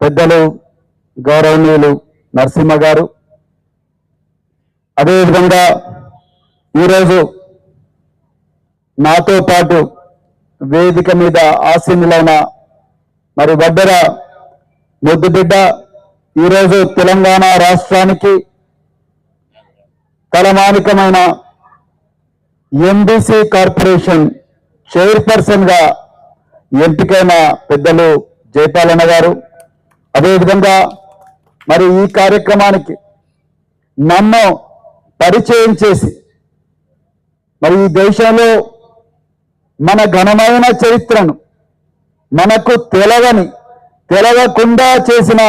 పెద్దలు గౌరవనీయులు నరసింహ గారు. అదేవిధంగా ఈరోజు నాతో పాటు వేదిక మీద ఆసీనులైన మరి వడ్డెర ముద్దుబిడ్డ ఈరోజు తెలంగాణ రాష్ట్రానికి తలమానికమైన ఎంబీసీ కార్పొరేషన్ చైర్పర్సన్గా ఎంపికైన పెద్దలు జయపాలన్న గారు. అదేవిధంగా మరి ఈ కార్యక్రమానికి నన్ను పరిచయం చేసి మరి ఈ దేశంలో మన ఘనమైన చరిత్రను మనకు తెలవని తెలవకుండా చేసిన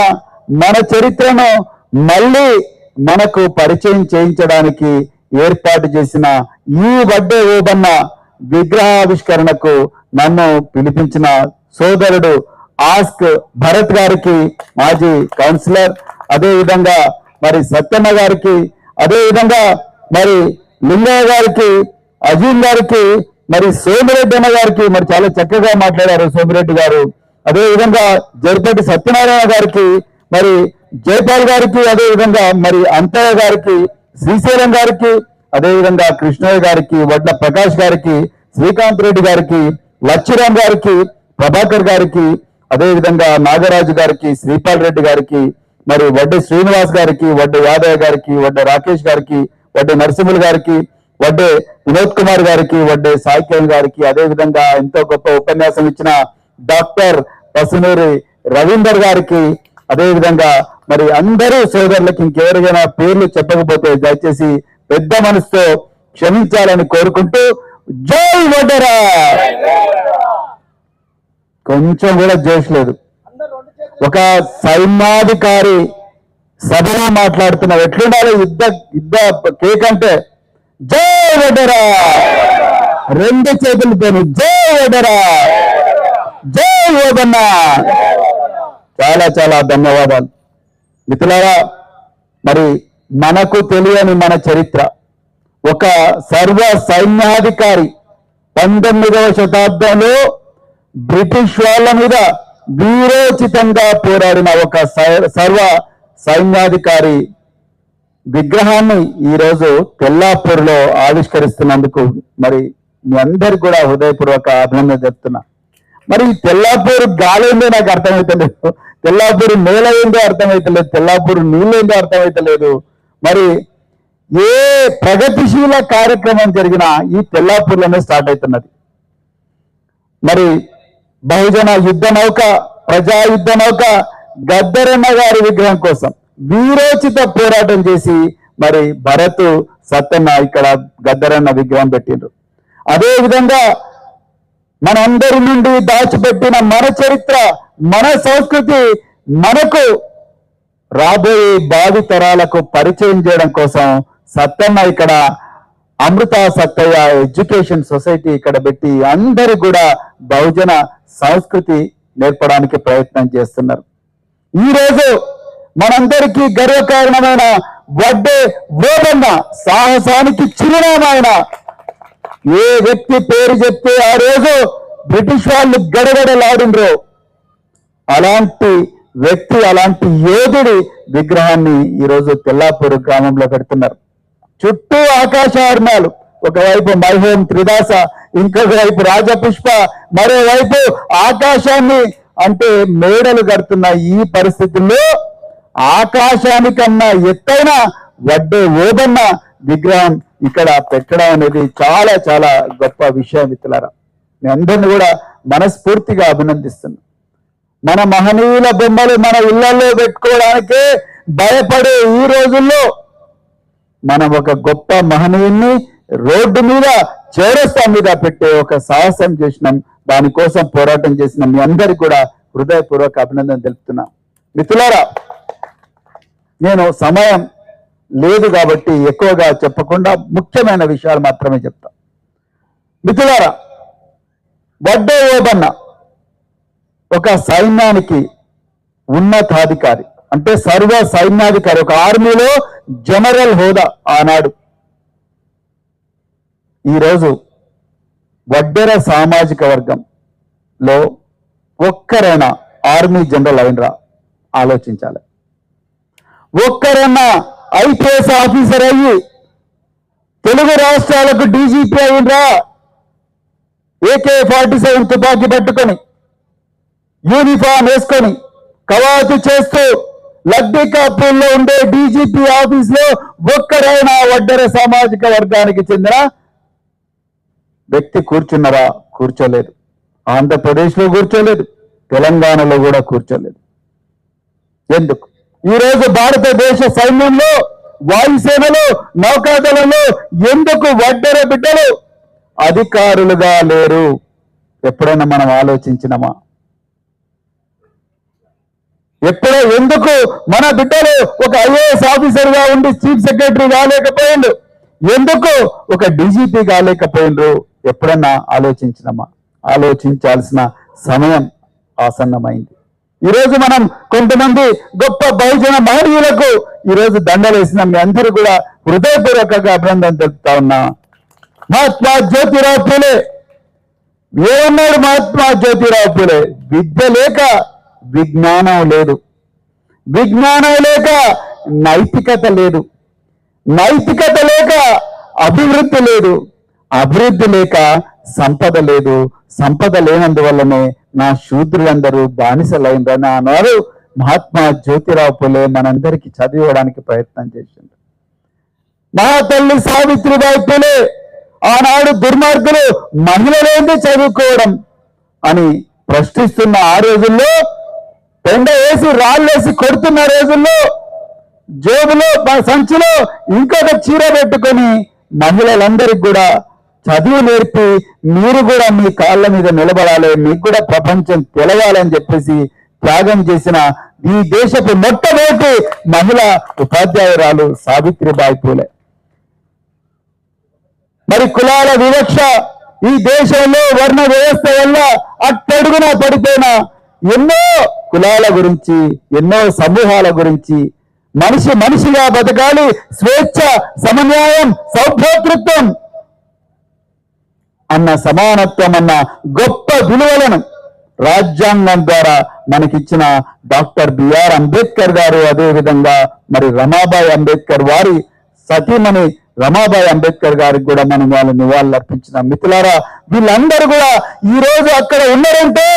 మన చరిత్రను మళ్ళీ మనకు పరిచయం చేయించడానికి ఏర్పాటు చేసిన ఈ వడ్డే ఓబన్న విగ్రహావిష్కరణకు నన్ను పిలిపించిన సోదరుడు ఆస్క్ భరత్ గారికి మాజీ కౌన్సిలర్ అదే విధంగా మరి సత్యమ్మ గారికి అదే విధంగా మరి లింగయ్య గారికి అజీమ్ గారికి మరి సోమిరెడ్డి అన్న గారికి మరి చాలా చక్కగా మాట్లాడారు సోమిరెడ్డి గారు. అదే విధంగా జరపటి సత్యనారాయణ గారికి మరి జయపాల్ గారికి అదే విధంగా మరి అంతయ్య గారికి శ్రీశైలం గారికి అదే విధంగా కృష్ణయ్య గారికి వడ్ల ప్రకాష్ గారికి శ్రీకాంత్ రెడ్డి గారికి లచ్చిరామ్ గారికి ప్రభాకర్ గారికి అదేవిధంగా నాగరాజు గారికి శ్రీపాల్ రెడ్డి గారికి మరి వడ్డే శ్రీనివాస్ గారికి వడ్డి యాదయ్య గారికి వడ్డే రాకేష్ గారికి వడ్డి నరసింహులు గారికి వడ్డే వినోద్ కుమార్ గారికి వడ్డే సాయికేన్ గారికి అదేవిధంగా ఎంతో గొప్ప ఉపన్యాసం ఇచ్చిన డాక్టర్ పసునూరి రవీందర్ గారికి అదేవిధంగా మరి అందరూ సోదరులకు ఇంకెవరికైనా పేర్లు చెప్పకపోతే దయచేసి పెద్ద మనసుతో క్షమించాలని కోరుకుంటూ జై వడ్డరా! కొంచెం కూడా జోష్ లేదు. ఒక సైన్యాధికారి సభలో మాట్లాడుతున్న ఎట్లుండాలి యుద్ధ యుద్ధ కేక్ అంటే జై వడరా రెండు చేతులతోని జై వడరా జై ఓదన్న చాలా చాలా ధన్యవాదాలు. మిత్రులారా మరి మనకు తెలియని మన చరిత్ర. ఒక సర్వ సైన్యాధికారి పంతొమ్మిదవ శతాబ్దంలో బ్రిటిష్ వాళ్ళ మీద వీరోచితంగా పోరాడిన ఒక సై- సర్వ సైన్యాధికారి విగ్రహాన్ని ఈరోజు తెల్లాపూర్లో ఆవిష్కరిస్తున్నందుకు మరి మీ అందరికి కూడా హృదయపూర్వక అభినందన చెప్తున్నా మరి తెల్లాపూరు తెల్లాపూర్ గాలి ఏందో నాకు అర్థమైతలేదు. తెల్లాపూర్ నేల ఏందో అర్థమవుతలేదు తెల్లాపూర్ నీళ్ళు ఏందో మరి ఏ ప్రగతిశీల కార్యక్రమం జరిగినా ఈ తెల్లాపూర్లోనే స్టార్ట్ అవుతున్నది. మరి బహుజన యుద్ధ నౌక ప్రజా యుద్ధ నౌక గద్దరన్న గారి విగ్రహం కోసం వీరోచిత పోరాటం చేసి మరి భరత్ సత్తన్న ఇక్కడ గద్దరన్న విగ్రహం పెట్టిండ్రు. అదే విధంగా మనందరి నుండి దాచిపెట్టిన మన చరిత్ర మన సంస్కృతి మనకు రాబోయే భావి తరాలకు పరిచయం చేయడం కోసం సత్తన్న ఇక్కడ అమృత సత్తయ్య ఎడ్యుకేషన్ సొసైటీ ఇక్కడ పెట్టి అందరు కూడా బహుజన సంస్కృతి నేర్పడానికి ప్రయత్నం చేస్తున్నారు. ఈ రోజు మనందరికీ గర్వకారణమైన వడ్డే ఓబన్న సాహసానికి చిరునామాయన. ఏ వ్యక్తి పేరు చెప్తే ఆ రోజు బ్రిటిష్ వాళ్ళు గడగడలాడిండ్రో. అలాంటి వ్యక్తి అలాంటి యోధుడి విగ్రహాన్ని ఈరోజు తెల్లాపూర్ గ్రామంలో పెడుతున్నారు చుట్టూ ఆకాశార్ణాలు ఒకవైపు మైహోం త్రిదాస ఇంకొక వైపు రాజపుష్ప మరోవైపు ఆకాశాన్ని. అంటే మేడలు కడుతున్న ఈ పరిస్థితుల్లో ఆకాశానికన్నా ఎత్తైన వడ్డే ఓదన్న విగ్రహం ఇక్కడ పెట్టడం అనేది చాలా చాలా గొప్ప విషయం మిత్రులారా. మీ అందరిని కూడా మనస్ఫూర్తిగా అభినందిస్తున్నాను మన మహనీయుల బొమ్మలు మన ఇళ్ళలో పెట్టుకోవడానికే భయపడే ఈ రోజుల్లో మనం ఒక గొప్ప మహనీయుని రోడ్డు మీద చేరస్తా మీద పెట్టే ఒక సాహసం చేసినాం. దానికోసం పోరాటం చేసిన. మీ అందరికి కూడా హృదయపూర్వక అభినందన తెలుపుతున్నా. మిత్రులారా నేను సమయం లేదు కాబట్టి ఎక్కువగా చెప్పకుండా ముఖ్యమైన విషయాలు మాత్రమే చెప్తా. మిత్రులారా వడ్డే ఓబన్న ఒక సైన్యానికి ఉన్నతాధికారి. అంటే సర్వ సైన్యాధికారి ఒక ఆర్మీలో జనరల్ హోదా ఆనాడు. ఈరోజు వడ్డెర సామాజిక వర్గంలో ఒక్కరైనా ఆర్మీ జనరల్ అయినరా? ఆలోచించాలి. ఒక్కరన్నా ఐపీఎస్ ఆఫీసర్ అయ్యి తెలుగు రాష్ట్రాలకు డీజీపీ అయినరా? ఏకే ఫార్టీ సెవెన్ తుపాకీ పట్టుకొని యూనిఫామ్ వేసుకొని కవాతు చేస్తూ లబ్ధికాపూర్లో ఉండే డీజీపీ ఆఫీస్లో ఒక్కరైనా వడ్డెర సామాజిక వర్గానికి చెందిన వ్యక్తి కూర్చున్నారా? కూర్చోలేదు. ఆంధ్రప్రదేశ్లో కూర్చోలేదు. తెలంగాణలో కూడా కూర్చోలేదు. ఎందుకు? ఈ రోజు భారతదేశ సైన్యంలో వాయుసేనలో నౌకాదళంలో ఎందుకు వడ్డెర బిడ్డలు? అధికారులుగా లేరు. ఎప్పుడైనా మనం ఆలోచించినమా? ఎప్పుడో ఎందుకు మన బిడ్డలు ఒక ఐఏఎస్ ఆఫీసర్గా ఉండి చీఫ్ సెక్రటరీ కాలేకపోయిండు ఎందుకు ఒక డీజీపీ కాలేకపోయిండ్రు? ఎప్పుడన్నా ఆలోచించినమా? ఆలోచించాల్సిన సమయం ఆసన్నమైంది. ఈ రోజు మనం కొంతమంది గొప్ప బహుజన మహనీయులకు ఈ రోజు మీ అందరూ కూడా హృదయపూర్వకంగా అభినందన తెలుపుతా ఉన్నా. మహాత్మా జ్యోతిరావు పూలే ఏమన్నాడు మహాత్మా జ్యోతిరావు పూలే విద్య లేక విజ్ఞానం లేదు. విజ్ఞానం లేక నైతికత లేదు. నైతికత లేక అభివృద్ధి లేదు. అభివృద్ధి లేక సంపద లేదు. సంపద లేనందువల్లనే నా శూద్రులందరూ బానిసలైందని అన్నారు మహాత్మా జ్యోతిరావు పులే మనందరికి చదివడానికి ప్రయత్నం చేసిండు. మా తల్లి సావిత్రిబాయి పులే ఆనాడు దుర్మార్గులు మహిళలేంది చదువుకోవడం అని ప్రశ్నిస్తున్న ఆ రోజుల్లో పెండ వేసి రాళ్ళేసి కొడుతున్న రోజుల్లో జేబులో సంచిలో ఇంకొక చీర పెట్టుకొని మహిళలందరికి కూడా చదువు నేర్పి మీరు కూడా మీ కాళ్ళ మీద నిలబడాలి మీకు కూడా ప్రపంచం తెలవాలని చెప్పేసి త్యాగం చేసిన ఈ దేశపు మొట్టమొదటి మహిళ ఉపాధ్యాయురాలు సావిత్రిబాయి పూలే. మరి కులాల వివక్ష ఈ దేశంలో వర్ణ వ్యవస్థ వల్ల అట్టడుగున పడిపోయిన ఎన్నో కులాల గురించి ఎన్నో సమూహాల గురించి మనిషి మనిషిగా బతకాలి స్వేచ్ఛ సమన్యాయం సౌభ్రాతృత్వం అన్న సమానత్వం అన్న గొప్ప విలువలను రాజ్యాంగం ద్వారా మనకిచ్చిన డాక్టర్ బిఆర్ అంబేద్కర్ గారు అదే విధంగా మరి రమాబాయ్ అంబేద్కర్ వారి సతీమణి రమాబాయ్ అంబేద్కర్ గారికి కూడా మనం వాళ్ళు నివాళులు అర్పించిన మిత్రులారా వీళ్ళందరూ కూడా ఈ రోజు అక్కడ ఉన్నారంటే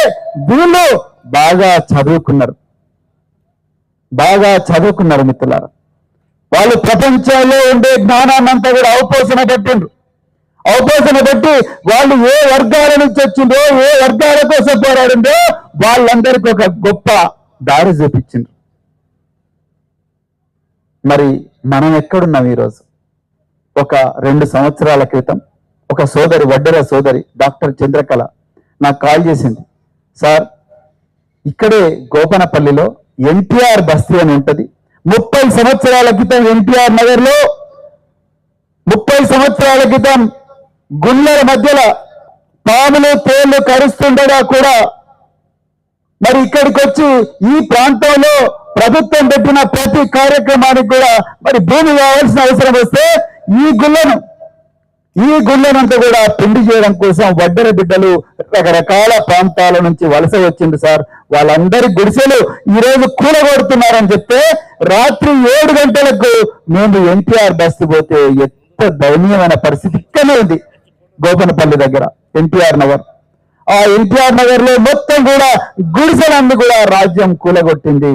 వీళ్ళు బాగా చదువుకున్నారు. బాగా చదువుకున్నారు మిత్రులారా. వాళ్ళు ప్రపంచంలో ఉండే జ్ఞానాన్ని అంతా కూడా అవపోసన పెట్టిండ్రు. అవపోసన పెట్టి వాళ్ళు ఏ వర్గాల నుంచి వచ్చిందో ఏ వర్గాల కోసం పోరాడిందో వాళ్ళందరికీ ఒక గొప్ప దారి చూపించిండ్రు. మరి మనం ఎక్కడున్నాం ఈరోజు? ఒక రెండు సంవత్సరాల క్రితం ఒక సోదరి వడ్డెర సోదరి డాక్టర్ చంద్రకళ నాకు కాల్ చేసింది. సార్ ఇక్కడే గోపనపల్లిలో ఎన్టీఆర్ బస్తీ అని ఉంటుంది. ముప్పై సంవత్సరాల క్రితం ఎన్టీఆర్ నగర్లో ముప్పై సంవత్సరాల క్రితం గుళ్ళల మధ్యలో పాములు తేళ్ళు కరుస్తుండగా కూడా మరి ఇక్కడికి వచ్చి ఈ ప్రాంతంలో ప్రభుత్వం పెట్టిన ప్రతి కార్యక్రమానికి కూడా మరి భూమి కావాల్సిన అవసరం వస్తే ఈ గుళ్ళను ఈ గుళ్ళనంతా కూడా పిండి చేయడం కోసం వడ్డెర బిడ్డలు రకరకాల ప్రాంతాల నుంచి వలస వచ్చింది సార్. వాళ్ళందరి గుడిసెలు ఈ రోజు కూలగొడుతున్నారని చెప్తే రాత్రి ఏడు గంటలకు మేము ఎన్టీఆర్ బస్సు పోతే ఎంత దయనీయమైన పరిస్థితి ఇక్కడనే ఉంది. గోపనపల్లి దగ్గర ఎన్టీఆర్ నగర్. ఆ ఎన్టీఆర్ నగర్లో మొత్తం కూడా గుడిసెలన్నీ కూడా రాజ్యం కూలగొట్టింది.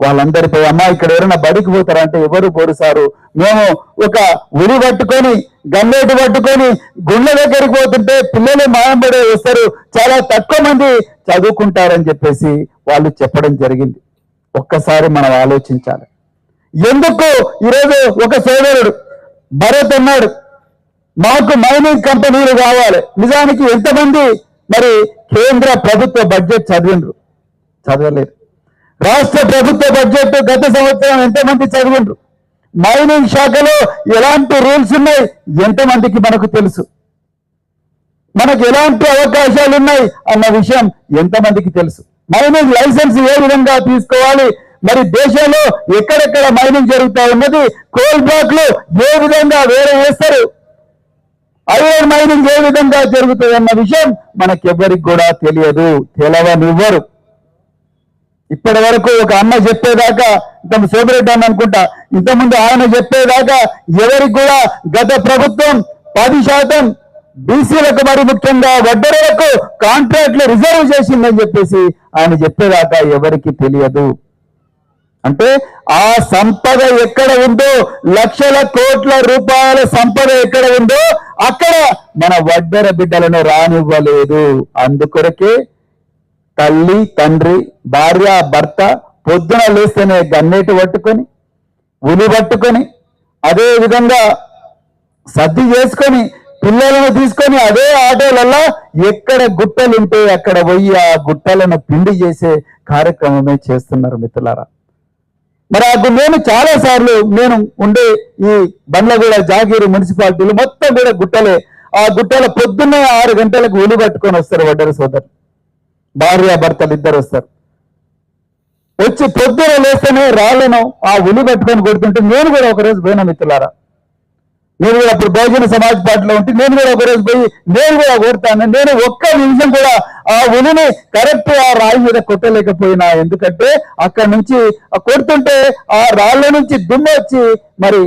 వాళ్ళందరిపై అమ్మా ఇక్కడ ఎవరైనా బడికి పోతారంటే ఎవరు పోరుసారు? మేము ఒక ఉరి పట్టుకొని గన్నేటి పట్టుకొని గుండె దగ్గరికి పోతుంటే పిల్లలు మాయంబడి వస్తారు చాలా తక్కువ మంది చదువుకుంటారని చెప్పేసి వాళ్ళు చెప్పడం జరిగింది. ఒక్కసారి మనం ఆలోచించాలి. ఎందుకు ఈరోజు ఒక సోదరుడు భరత్ అన్నాడు మాకు మైనింగ్ కంపెనీలు కావాలి. నిజానికి ఎంతమంది మరి కేంద్ర ప్రభుత్వ బడ్జెట్ చదివిండ్రు? చదవలేరు రాష్ట్ర ప్రభుత్వ బడ్జెట్ గత సంవత్సరం ఎంతమంది చదివిండ్రు? మైనింగ్ శాఖలో ఎలాంటి రూల్స్ ఉన్నాయి? ఎంతమందికి మనకు తెలుసు? మనకు ఎలాంటి అవకాశాలు ఉన్నాయి అన్న విషయం ఎంతమందికి తెలుసు? మైనింగ్ లైసెన్స్ ఏ విధంగా తీసుకోవాలి? మరి దేశంలో ఎక్కడెక్కడ మైనింగ్ జరుగుతా ఉన్నది? కోల్ బ్లాక్లు ఏ విధంగా వేరే వేస్తారు? ఐరన్ మైనింగ్ ఏ విధంగా జరుగుతుంది అన్న విషయం మనకెవ్వరికి కూడా తెలియదు. తెలవనివ్వరు. ఇప్పటి వరకు ఒక అమ్మ చెప్పేదాకా తమ సోదరెడ్డి అని అనుకుంటా ఇంతకుముందు ఆయన చెప్పేదాకా ఎవరికి కూడా గత ప్రభుత్వం పది శాతం బీసీలకు మరి ముఖ్యంగా వడ్డరులకు కాంట్రాక్ట్లు రిజర్వ్ చేసిందని చెప్పేసి ఆయన చెప్పేదాకా ఎవరికి తెలియదు. అంటే ఆ సంపద ఎక్కడ ఉందో లక్షల కోట్ల రూపాయల సంపద ఎక్కడ ఉందో అక్కడ మన వడ్డర బిడ్డలను రానివ్వలేదు. అందుకొరకే తల్లి తండ్రి భార్య భర్త పొద్దున లేస్తేనే గన్నేటి పట్టుకొని ఉలి పట్టుకొని అదే విధంగా సర్ది చేసుకొని పిల్లలను తీసుకొని అదే ఆటోలలో ఎక్కడ గుట్టలు ఉంటే అక్కడ పోయి ఆ గుట్టలను పిండి చేసే కార్యక్రమమే చేస్తున్నారు మిత్రులారా. మరి అది నేను చాలాసార్లు నేను ఉండే ఈ బండ్లగూడ జాగీరు మున్సిపాలిటీలు మొత్తం కూడా గుట్టలే. ఆ గుట్టల పొద్దున్నే ఆరు గంటలకు ఉలి పట్టుకొని వస్తారు వడ్డర సోదరు. భార్య భర్తలు ఇద్దరు వస్తారు. వచ్చి పొద్దున లేస్తేనే రాళ్ళను ఆ ఉలి పట్టుకొని కొడుతుంటే నేను కూడా ఒకరోజు పోయినా మిత్రులారా. నేను కూడా అప్పుడు బహుజన సమాజ్ పార్టీలో ఉంటే నేను కూడా ఒకరోజు పోయి నేను కూడా కొడతాను. నేను ఒక్క నిమిషం కూడా ఆ ఉలిని కరెక్ట్ ఆ రాయి మీద కొట్టలేకపోయినా. ఎందుకంటే అక్కడ నుంచి కొడుతుంటే ఆ రాళ్ళ నుంచి దుమ్ము వచ్చి మరి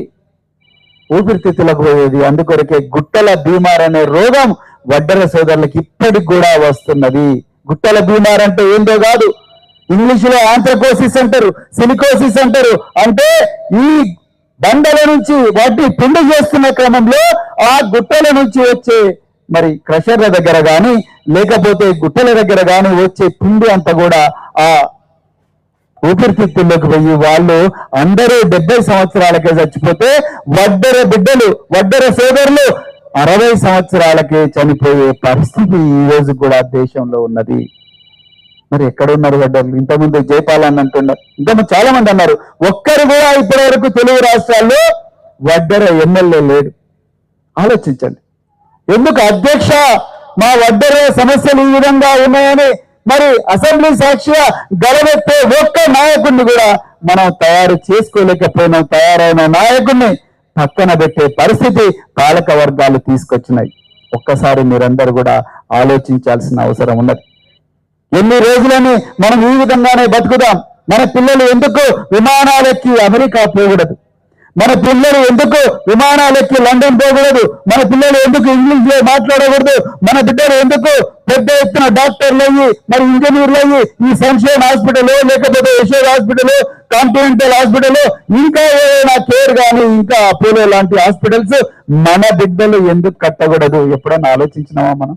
ఊపిరితిత్తులకు పోయేది. అందుకొరకే గుట్టల బీమార్ అనే రోగం వడ్డర సోదరులకు ఇప్పటికి కూడా వస్తున్నది. గుట్టల బీమార్ అంటే ఏందో కాదు. ఇంగ్లీష్లో ఆంథ్రకోసిస్ అంటారు సిలికోసిస్ అంటారు. అంటే ఈ బండల నుంచి వాటిని పిండి చేస్తున్న క్రమంలో ఆ గుట్టల నుంచి వచ్చే మరి క్రషర్ల దగ్గర కానీ లేకపోతే గుట్టల దగ్గర కానీ వచ్చే పిండి అంతా కూడా ఆ ఊపిరితిత్తుల్లోకి పోయి వాళ్ళు అందరూ డెబ్బై సంవత్సరాలకే చచ్చిపోతే వడ్డర బిడ్డలు వడ్డర సోదరులు అరవై సంవత్సరాలకే చనిపోయే పరిస్థితి ఈ రోజు కూడా దేశంలో ఉన్నది. మరి ఎక్కడ ఉన్నారు ఇంతకుముందు జైపాల్ అని అంటున్నారు ఇంతకుముందు చాలా మంది అన్నారు ఒక్కరు కూడా ఇప్పటి వరకు తెలుగు రాష్ట్రాల్లో వడ్డర ఎమ్మెల్యే లేడు. ఆలోచించండి. ఎందుకు అధ్యక్ష మా వడ్డర సమస్యలు ఈ విధంగా ఉన్నాయని మరి అసెంబ్లీ సాక్షిగా గలవెత్తే ఒక్క నాయకుడిని కూడా మనం తయారు చేసుకోలేకపోయినాం. తయారైన నాయకుడిని పక్కన పెట్టే పరిస్థితి పాలక వర్గాలు తీసుకొచ్చినాయి. ఒక్కసారి మీరందరూ కూడా ఆలోచించాల్సిన అవసరం ఉన్నది. ఎన్ని రోజులని మనం ఈ విధంగానే బతుకుదాం? మన పిల్లలు ఎందుకు విమానాలెక్కి అమెరికా పోకూడదు? మన పిల్లలు ఎందుకు విమానాలెక్కి లండన్ పోకూడదు? మన పిల్లలు ఎందుకు ఇంగ్లీష్లో మాట్లాడకూడదు? మన బిడ్డలు ఎందుకు పెద్ద ఎత్తున డాక్టర్లు అయ్యి మరి ఇంజనీర్లు అయ్యి ఈ సంక్షేమ హాస్పిటల్ లేకపోతే యశోద్ హాస్పిటల్ కాంటినెంటల్ హాస్పిటల్ ఇంకా ఏదైనా కానీ ఇంకా అపోలో లాంటి హాస్పిటల్స్ మన బిడ్డలు ఎందుకు కట్టకూడదు? ఎప్పుడన్నా ఆలోచించినామా మనం?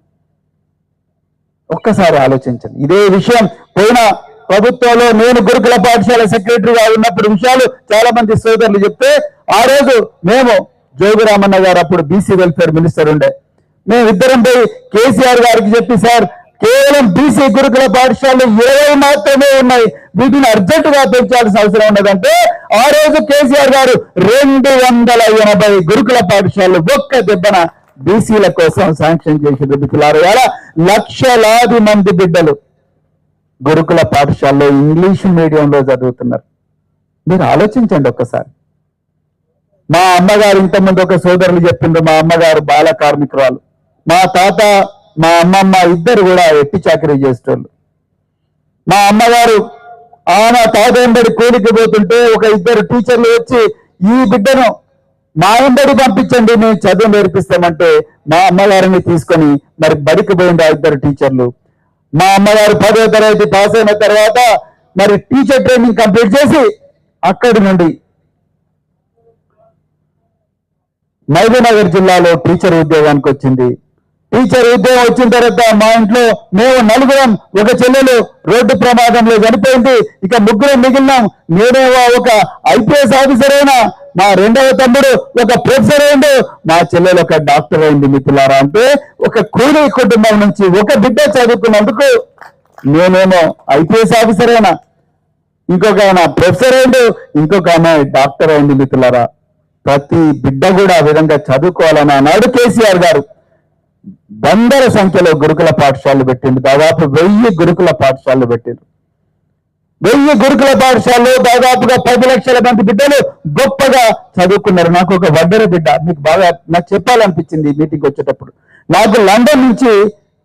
ఒక్కసారి ఆలోచించండి. ఇదే విషయం పోయిన ప్రభుత్వంలో నేను గురుకుల పాఠశాల సెక్రటరీగా ఉన్నప్పుడు విషయాలు చాలా మంది సోదరులు చెప్తే ఆ రోజు మేము జోగురామన్న గారు అప్పుడు బీసీ వెల్ఫేర్ మినిస్టర్ ఉండే. మేము ఇద్దరం పోయి కేసీఆర్ గారికి చెప్పి సార్ కేవలం బీసీ గురుకుల పాఠశాలలు ఇరవై మాత్రమే ఉన్నాయి. వీటిని అర్జెంట్గా పెంచాల్సిన అవసరం ఉన్నదంటే ఆ రోజు కేసీఆర్ గారు రెండు వందల ఎనభై గురుకుల పాఠశాలలు ఒక్క దెబ్బన బీసీల కోసం శాంక్షన్ చేసిన బిడ్డలారు లక్షలాది మంది బిడ్డలు గురుకుల పాఠశాలలో ఇంగ్లీష్ మీడియంలో చదువుతున్నారు. మీరు ఆలోచించండి ఒక్కసారి. మా అమ్మగారు ఇంతకుముందు ఒక సోదరులు చెప్పిండ్రు మా అమ్మగారు బాల కార్మికురాలు. మా తాత మా అమ్మమ్మ ఇద్దరు కూడా ఎట్టి చాకరీ చేసేటోళ్ళు. మా అమ్మగారు ఆమె తాత కూలికి పోతుంటే ఒక ఇద్దరు టీచర్లు వచ్చి ఈ బిడ్డను మా ఇంబడి పంపించండి మేము చదువు నేర్పిస్తామంటే మా అమ్మగారిని తీసుకొని మరి బడికి పోయింది ఆ ఇద్దరు టీచర్లు. మా అమ్మగారు పదో తరగతి పాస్ అయిన తర్వాత మరి టీచర్ ట్రైనింగ్ కంప్లీట్ చేసి అక్కడి నుండి మహబూబ్నగర్ జిల్లాలో టీచర్ ఉద్యోగానికి వచ్చింది. టీచర్ ఉద్యోగం వచ్చిన తర్వాత మా ఇంట్లో మేము నలుగురం ఒక చెల్లెలు రోడ్డు ప్రమాదంలో చనిపోయింది. ఇక ముగ్గురం మిగిలినాం. నేనేమో ఒక ఐపీఎస్ ఆఫీసర్ అయినా మా రెండవ తమ్ముడు ఒక ప్రొఫెసర్ అయిండు మా చెల్లెలు ఒక డాక్టర్ అయింది మిత్రులారా. అంటే ఒక కూలీ కుటుంబం నుంచి ఒక బిడ్డ చదువుకున్నందుకు నేనేమో ఐపీఎస్ ఆఫీసర్ అయినా ఇంకొక ఆయన ప్రొఫెసర్ అయిండు ఇంకొక ఆమె డాక్టర్ అయింది మిత్రులారా. ప్రతి బిడ్డ కూడా ఆ విధంగా చదువుకోవాలని అన్నాడు కేసీఆర్ గారు. వందల సంఖ్యలో గురుకుల పాఠశాలలు పెట్టిండు. దాదాపు వెయ్యి గురుకుల పాఠశాలలు పెట్టిండు. వెయ్యి గురుకుల పాఠశాలలో దాదాపుగా పది లక్షల మంది బిడ్డలు గొప్పగా చదువుకున్నారు. నాకు ఒక వడ్డర బిడ్డ మీకు బాగా నాకు చెప్పాలనిపించింది మీటింగ్ వచ్చేటప్పుడు. నాకు లండన్ నుంచి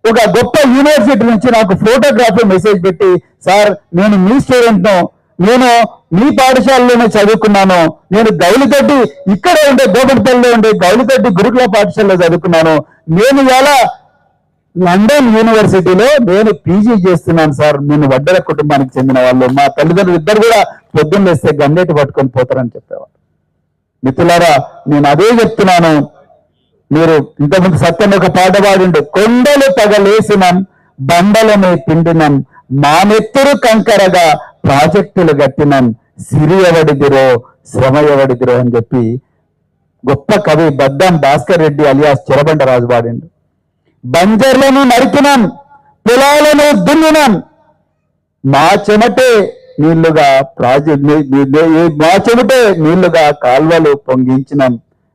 ఒక గొప్ప యూనివర్సిటీ నుంచి నాకు ఫోటోగ్రాఫీ మెసేజ్ పెట్టి సార్ నేను మీ స్టూడెంట్ను నేను మీ పాఠశాలలోనే చదువుకున్నాను. నేను గౌలితోటి ఇక్కడే ఉండే గోపటిపల్లిలో ఉండే గౌలితోటి గురుకుల పాఠశాలలో చదువుకున్నాను. నేను ఎలా లండన్ యూనివర్సిటీలో నేను పీజీ చేస్తున్నాను సార్. నేను వడ్డల కుటుంబానికి చెందిన వాళ్ళు. మా తల్లిదండ్రులు ఇద్దరు కూడా పొద్దున్న లేస్తే పట్టుకొని పోతారని చెప్పేవారు. మిత్రులారా నేను అదే చెప్తున్నాను. మీరు ఇంతకుముందు సత్యం ఒక పాట పాడిండు. కొండలు పగలేసినం బండలను పిండినం మానెత్తురు కంకరగా ప్రాజెక్టులు గట్టినం సిరి ఎవడిదిరో శ్రమ ఎవడిదిరో అని చెప్పి గొప్ప కవి బద్దం భాస్కర్ రెడ్డి అలియాస్ చిరబండ రాజు పాడిండు బంజర్లను నరికినాం పొలాలను దున్నినాం. మా చెమటే నీళ్ళుగా ప్రాజెక్ట్ మా చెమటే నీళ్ళుగా కాల్వలు పొంగించినాం.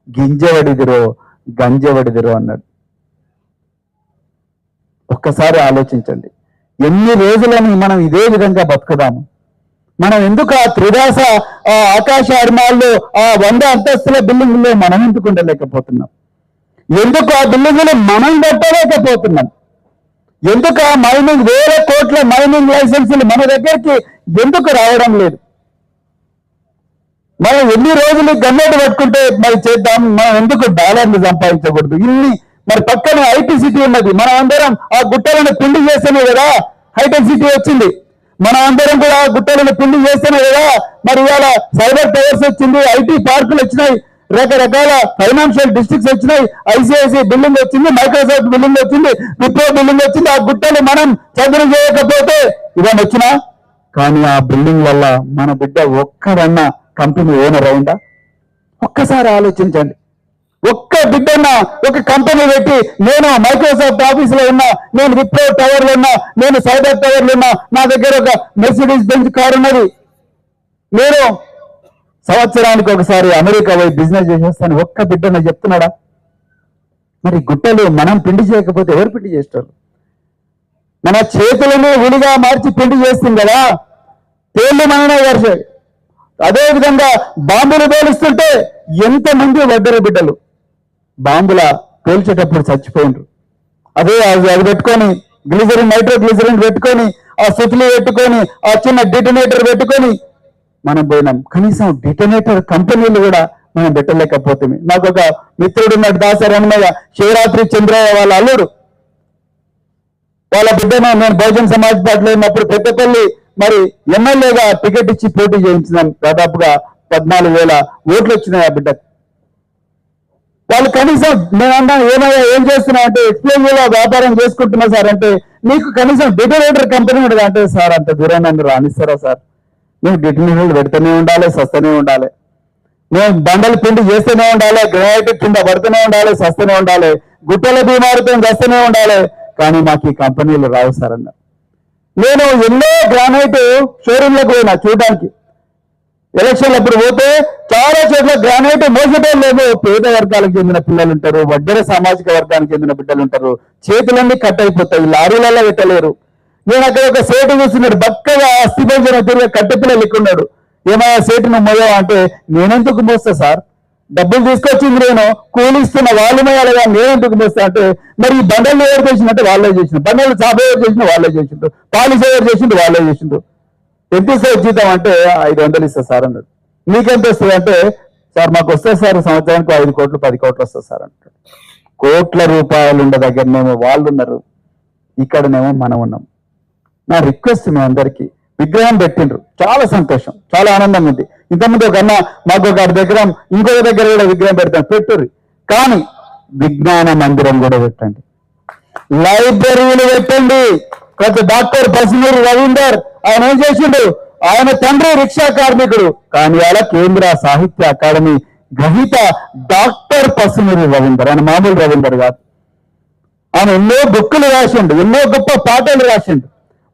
గింజవడిదిరో గంజవడిదిరో అన్నాడు. ఒక్కసారి ఆలోచించండి. ఎన్ని రోజులని మనం ఇదే విధంగా బతుకుదాము? మనం ఎందుకు ఆ త్రిదాస ఆ ఆకాశ అర్మాల్లో ఆ వంద అంతస్తుల బిల్డింగ్లో మనం ఎందుకు ఉండలేకపోతున్నాం? ఎందుకు ఆ బిల్డింగ్లు మనం కట్టలేకపోతున్నాం? ఎందుకు ఆ మైనింగ్ వేల కోట్ల మైనింగ్ లైసెన్సులు మన దగ్గరికి ఎందుకు రావడం లేదు? మనం ఎన్ని రోజులు గన్నెట్ పట్టుకుంటే మరి చేద్దాం మనం ఎందుకు డాలర్లు సంపాదించకూడదు? ఇన్ని మరి పక్కన ఐటీ సిటీ ఉన్నది మనం అందరం ఆ గుట్టలను పిండి చేస్తేనే కదా హైటెక్ సిటీ వచ్చింది. మనం అందరం కూడా గుట్టలను పిండి చేస్తేనే కదా. మరి ఇవాళ సైబర్ టవర్స్ వచ్చింది ఐటీ పార్కులు వచ్చినాయి రకరకాల ఫైనాన్షియల్ డిస్ట్రిక్ట్స్ వచ్చినాయి ఐసిఐసి బిల్డింగ్ వచ్చింది మైక్రోసాఫ్ట్ బిల్డింగ్ వచ్చింది విప్రో బిల్డింగ్ వచ్చింది ఆ గుట్టలు మనం చదువు చేయకపోతే ఇవన్నీ వచ్చినా? కానీ ఆ బిల్డింగ్ వల్ల మన బిడ్డ ఒక్కడన్నా కంపెనీ ఓనర్ అయిందా? ఒక్కసారి ఆలోచించండి. ఒక్క బిడ్డన్న ఒక కంపెనీ పెట్టి నేను మైక్రోసాఫ్ట్ ఆఫీస్లో ఉన్నా నేను విప్రో టవర్లో ఉన్నా నేను సైబర్ టవర్లో ఉన్నా నా దగ్గర ఒక మెర్సిడీస్ బెంచ్ కార్ ఉన్నది. నేను సంవత్సరానికి ఒకసారి అమెరికా పోయి బిజినెస్ చేసేస్తాను ఒక్క బిడ్డన్న చెప్తున్నాడా? మరి గుట్టలు మనం పిండి చేయకపోతే ఎవరు పిండి చేస్తారు? మన చేతులను విడిగా మార్చి పిండి చేస్తుంది కదా. పేర్లు మననే వర్ష అదే విధంగా బాంబులు పేలుస్తుంటే ఎంతమంది వడ్డర బిడ్డలు? బాంబుల పేల్చేటప్పుడు చచ్చిపోయిండ్రు. అదే అది అది పెట్టుకొని గ్లిజరిన్ నైట్రో గ్లిజరిన్ పెట్టుకొని ఆ సుతులు పెట్టుకొని ఆ చిన్న డిటనేటర్ పెట్టుకొని మనం పోయినాం. కనీసం డిటనేటర్ కంపెనీలు కూడా మనం పెట్టలేకపోతే నాకు ఒక మిత్రుడు ఉన్నాడు దాసరి శివరాత్రి చంద్రయ్య వాళ్ళ అల్లుడు. వాళ్ళ బిడ్డను నేను బహుజన్ సమాజ్ పార్టీలో ఉన్నప్పుడు పెద్దపల్లి మరి ఎమ్మెల్యేగా టికెట్ ఇచ్చి పోటీ చేయించినాం. దాదాపుగా పద్నాలుగు వేల ఓట్లు వచ్చినాయి ఆ బిడ్డకు. వాళ్ళు కనీసం నేను అన్నాను ఏమయ్యా ఏం చేస్తున్నా అంటే ఎక్స్ప్లెయిన్లో వ్యాపారం చేసుకుంటున్నా సార్ అంటే నీకు కనీసం డిటరేటర్ కంపెనీ ఉండదు అంటే సార్ అంత దూరం నన్ను రాణిస్తారా సార్? మేము డిటరేటర్లు పెడుతూనే ఉండాలి సస్తూనే ఉండాలి. మేము బండలు పిండి చేస్తూనే ఉండాలి గ్రానైట్ కింద పడుతూనే ఉండాలి సస్తూనే ఉండాలి. గుట్టల బీమారితో చేస్తూనే ఉండాలి. కానీ మాకు ఈ కంపెనీలు రావు సార్ అన్న. నేను ఎన్నో గ్రానైట్ షోరూమ్లకు పోయినా చూడడానికి. ఎలక్షన్లు అప్పుడు పోతే చాలా చోట్ల గ్రానైట్ మోసటం లేదు పేద వర్గాలకు చెందిన పిల్లలు ఉంటారు వడ్డెర సామాజిక వర్గానికి చెందిన బిడ్డలు ఉంటారు. చేతులన్నీ కట్ అయిపోతాయి లారీలలో పెట్టలేరు. నేను అక్కడ ఒక సేటు చూస్తున్నాడు బక్కగా అస్థిపంజన తిరిగే కట్టె పిల్లలు ఎక్కున్నాడు ఏమయ్యా సేటును మోయవా అంటే నేనెందుకు మోస్తా సార్? డబ్బులు తీసుకొచ్చింది నేను కూలిస్తున్న వాళ్ళు మేయాలిగా నేనెందుకు మోస్తా అంటే మరి ఈ బండలు ఎవరు చేసినట్టు వాళ్ళే చేసిన బండలు చాప ఎవరు చేసిన వాళ్ళే చేసిండ్రు పాలిస్ ఎవరు చేసిండు వాళ్ళే చేసిండ్రు. ఎంత ఇస్తే జీతం అంటే ఐదు వందలు ఇస్తా సార్ అన్నాడు. మీకెంత వస్తుంది అంటే సార్ మాకు వస్తే సార్ సంవత్సరానికి ఐదు కోట్లు పది కోట్లు వస్తుంది సార్ అంటాడు. కోట్ల రూపాయలు ఉండే దగ్గరనేమో వాళ్ళు ఉన్నారు. ఇక్కడనేమో మనం ఉన్నాం. నా రిక్వెస్ట్ మీ అందరికి విగ్రహం పెట్టిండ్రు. చాలా సంతోషం చాలా ఆనందం ఉంది. ఇంతకుముందు ఒక అన్న మాకు ఒక దగ్గర ఇంకొక దగ్గర కూడా విగ్రహం పెడతాం పెట్టుర్రి. కానీ విజ్ఞాన మందిరం కూడా పెట్టండి. లైబ్రరీలు పెట్టండి. కొంత డాక్టర్ బసినూరు రవీందర్ ఆయన ఏం చేసిండు? ఆయన తండ్రి రిక్షా కార్మికుడు. కానీ అలా కేంద్ర సాహిత్య అకాడమీ గ్రహీత డాక్టర్ పసునూరి రవీందర్. ఆయన మామూలు రవీందర్ కాదు. ఆయన ఎన్నో బుక్కులు రాసిండు ఎన్నో గొప్ప పాటలు రాసిండు.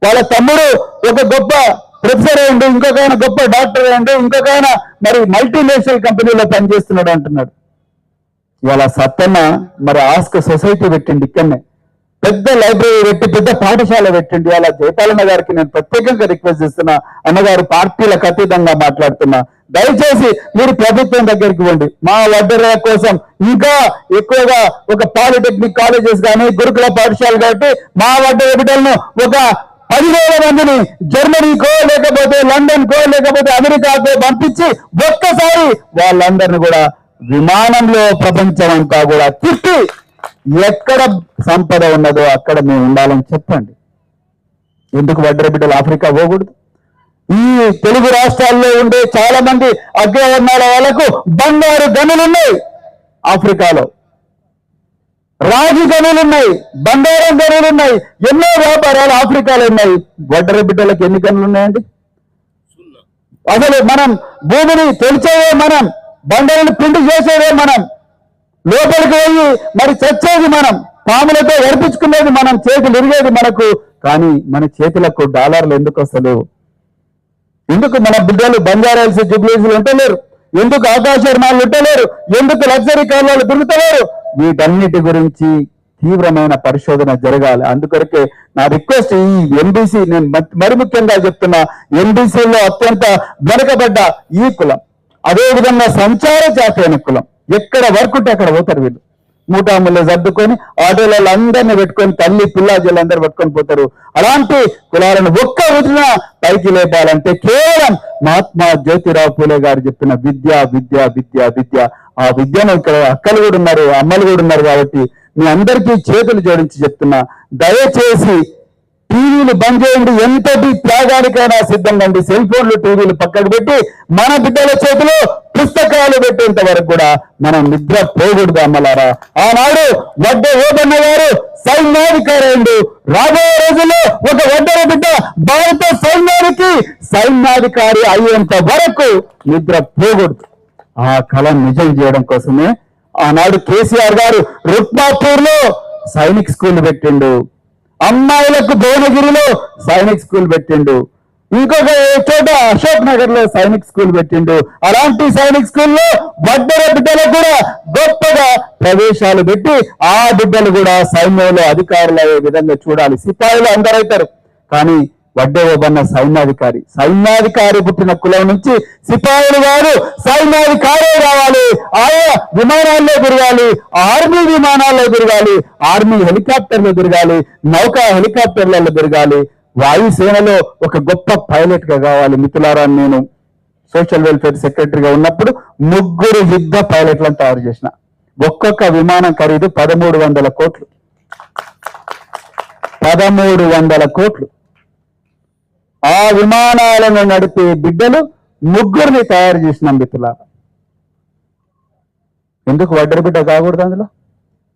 వాళ్ళ తమ్ముడు ఒక గొప్ప ప్రొఫెసర్ అయ్యండు ఇంకొక ఆయన గొప్ప డాక్టర్ అయ్యండు ఇంకొక ఆయన మరి మల్టీనేషనల్ కంపెనీలో పనిచేస్తున్నాడు అంటున్నాడు. ఇవాళ సత్తన్న మరి ఆస్క్ సొసైటీ పెట్టిండి ఇక్కడనే. పెద్ద లైబ్రరీ పెట్టి పెద్ద పాఠశాల పెట్టండి. అలా జయపాలన్న గారికి నేను ప్రత్యేకంగా రిక్వెస్ట్ చేస్తున్నా. అన్నగారు పార్టీలకు అతీతంగా మాట్లాడుతున్నా. దయచేసి మీరు ప్రభుత్వం దగ్గరికి ఇవ్వండి మా వడ్డెర కోసం ఇంకా ఎక్కువగా ఒక పాలిటెక్నిక్ కాలేజెస్ కానీ గురుకుల పాఠశాల కాబట్టి మా వడ్డెర బిడ్డలను ఒక పదివేల మందిని జర్మనీకో లేకపోతే లండన్ కో లేకపోతే అమెరికాకో పంపించి ఒక్కసారి వాళ్ళందరిని కూడా విమానంలో ప్రపంచం అంతా కూడా తిప్పి ఎక్కడ సంపద ఉన్నదో అక్కడ మేము ఉండాలని చెప్పండి. ఎందుకు వడ్డర బిడ్డలు ఆఫ్రికా పోకూడదు? ఈ తెలుగు రాష్ట్రాల్లో ఉండే చాలా మంది అగ్రవర్ణాల వాళ్ళకు బంగారు గనులు ఉన్నాయి ఆఫ్రికాలో. రాగి గనులు ఉన్నాయి బంగారం గనులు ఉన్నాయి ఎన్నో వ్యాపారాలు ఆఫ్రికాలో ఉన్నాయి. వడ్డర బిడ్డలకు ఎన్ని గనులు ఉన్నాయండి? అసలు మనం భూమిని తెలిచేదే మనం బండలను పిండి చేసేదే మనం. లోపలికి పోయి మరి చచ్చేది మనం పాములతో ఏర్పించుకునేది మనం చేతులు ఇరిగేది మనకు. కానీ మన చేతులకు డాలర్లు ఎందుకు వస్తలేవు ఎందుకు మన బిడ్డలు బంజారాల్స్ జుబ్లీసులు ఉంటలేరు? ఎందుకు ఆకాశర్మాలు ఉంటలేరు? ఎందుకు లగ్జరీ కార్లు దొరుకుతలేరు వీటన్నిటి గురించి తీవ్రమైన పరిశోధన జరగాలి. అందుకొరకే నా రిక్వెస్ట్ ఈ ఎంబీసీ నేను మ- మరి ముఖ్యంగా చెప్తున్నా ఎంబీసీలో అత్యంత వెనుకబడ్డ ఈ కులం. అదేవిధంగా సంచార జాతి కులం. ఎక్కడ వర్క్ ఉంటే అక్కడ పోతారు వీళ్ళు. మూటాములు సర్దుకొని ఆటోలలో అందరిని పెట్టుకొని తల్లి పిల్లాజీలు అందరు పట్టుకొని పోతారు. అలాంటి కులాలను ఒక్క రోజున పైకి లేపాలంటే కేవలం మహాత్మా జ్యోతిరావు పూలే గారు చెప్పిన విద్య విద్య విద్య విద్య. ఆ విద్యను ఇక్కడ అక్కలు కూడా ఉన్నారు అమ్మలు కూడా ఉన్నారు కాబట్టి మీ అందరికీ చేతులు జోడించి చెప్తున్నా దయచేసి టీవీలు బంద్ చేయండి. ఎంతటి త్యాగానికైనా సిద్ధంగా అండి సెల్ ఫోన్లు టీవీలు పక్కకు పెట్టి మన బిడ్డల చేతిలో పుస్తకాలు పెట్టేంత వరకు కూడా మనం నిద్ర పోకూడదు అమ్మలారా. ఆనాడు వడ్డ ఓదన్న గారు సైన్యాధికారి రాబోయే రోజుల్లో ఒక వడ్డర బిడ్డ భారత సైన్యానికి సైన్యాధికారి అయ్యేంత వరకు నిద్ర పోకూడదు. ఆ కళ నిజం చేయడం కోసమే ఆనాడు కేసీఆర్ గారు రుక్మాపూర్లో సైనిక్ స్కూల్ పెట్టిండు. అమ్మాయిలకు భువనగిరిలో సైనిక్ స్కూల్ పెట్టిండు. ఇంకొక చోట అశోక్ నగర్లో సైనిక్ స్కూల్ పెట్టిండు. అలాంటి సైనిక్ స్కూల్లో బడ్డర బిడ్డలకు కూడా గొప్పగా ప్రవేశాలు పెట్టి ఆ బిడ్డలు కూడా సైన్యంలో అధికారులు అయ్యే విధంగా చూడాలి. సిపాయిలు అందరైతారు కానీ వడ్డే ఓబన్న సైన్యాధికారి. సైన్యాధికారి పుట్టిన కులం నుంచి సిపాయిలు గారు సైన్యాధికారే రావాలి. ఆయా విమానాల్లో తిరగాలి ఆర్మీ విమానాల్లో తిరగాలి ఆర్మీ హెలికాప్టర్లో తిరగాలి నౌకా హెలికాప్టర్లలో తిరగాలి. వాయుసేనలో ఒక గొప్ప పైలట్గా కావాలి మిత్రులారా నేను. సోషల్ వెల్ఫేర్ సెక్రటరీగా ఉన్నప్పుడు ముగ్గురు యుద్ధ పైలట్లను తయారు చేసిన. ఒక్కొక్క విమానం ఖరీదు పదమూడు వందల కోట్లు. పదమూడు వందల కోట్లు. ఆ విమానాలను నడిపే బిడ్డలు ముగ్గురిని తయారు చేసిన మిత్రులారా. ఎందుకు వడ్డర బిడ్డ కాకూడదు అందులో?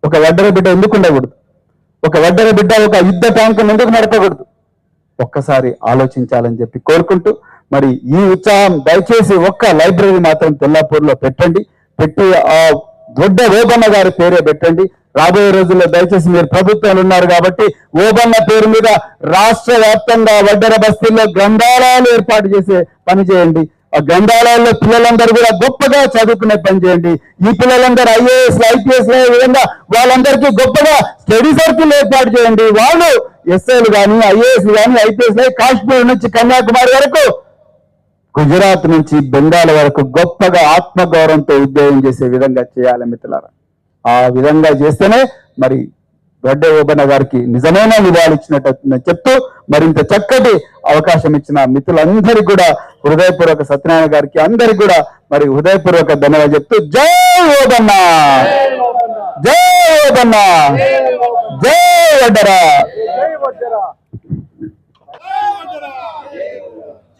ఒక వడ్డర బిడ్డ ఎందుకు ఉండకూడదు? ఒక వడ్డర బిడ్డ ఒక యుద్ధ ట్యాంకును ఎందుకు నడపకూడదు? ఒక్కసారి ఆలోచించాలని చెప్పి కోరుకుంటూ మరి ఈ ఉత్సాహం దయచేసి ఒక్క లైబ్రరీ మాత్రం తెల్లాపూర్లో పెట్టండి. పెట్టి ఆ దొడ్డ ఓబన్న గారి పేరే పెట్టండి. రాబోయే రోజుల్లో దయచేసి మీరు ప్రభుత్వాలు ఉన్నారు కాబట్టి ఓబన్న పేరు మీద రాష్ట్ర వ్యాప్తంగా వడ్డర బస్తీల్లో గ్రంథాలయాలు ఏర్పాటు చేసే పని చేయండి. ఆ గ్రంథాలయాల్లో పిల్లలందరూ కూడా గొప్పగా చదువుకునే పని చేయండి. ఈ పిల్లలందరూ ఐఏఎస్ ఐపీఎస్ విధంగా వాళ్ళందరికీ గొప్పగా స్టడీ సర్కిల్ ఏర్పాటు చేయండి. వాళ్ళు ఎస్ఐలు కానీ ఐఏఎస్ కానీ ఐపీఎస్ కాశ్మీర్ నుంచి కన్యాకుమారి వరకు గుజరాత్ నుంచి బెంగాల్ వరకు గొప్పగా ఆత్మగౌరవంతో ఉద్యోగం చేసే విధంగా చేయాలి మిత్రులారా. ఆ విధంగా చేస్తేనే మరి గడ్డ ఓబన్న గారికి నిజమైన నివాళి ఇచ్చినట్టుందని చెప్తూ మరింత చక్కటి అవకాశం ఇచ్చిన మిత్రులందరికీ కూడా హృదయపూర్వక సత్యనారాయణ గారికి అందరికి కూడా మరి హృదయపూర్వక ధన్యవాదాలు చెప్తూ జై ఓబన్న! జై ఓబన్న! జై వడ్డరా! జై వడ్డరా!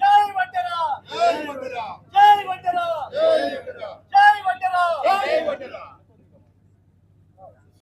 జై వడ్డరా!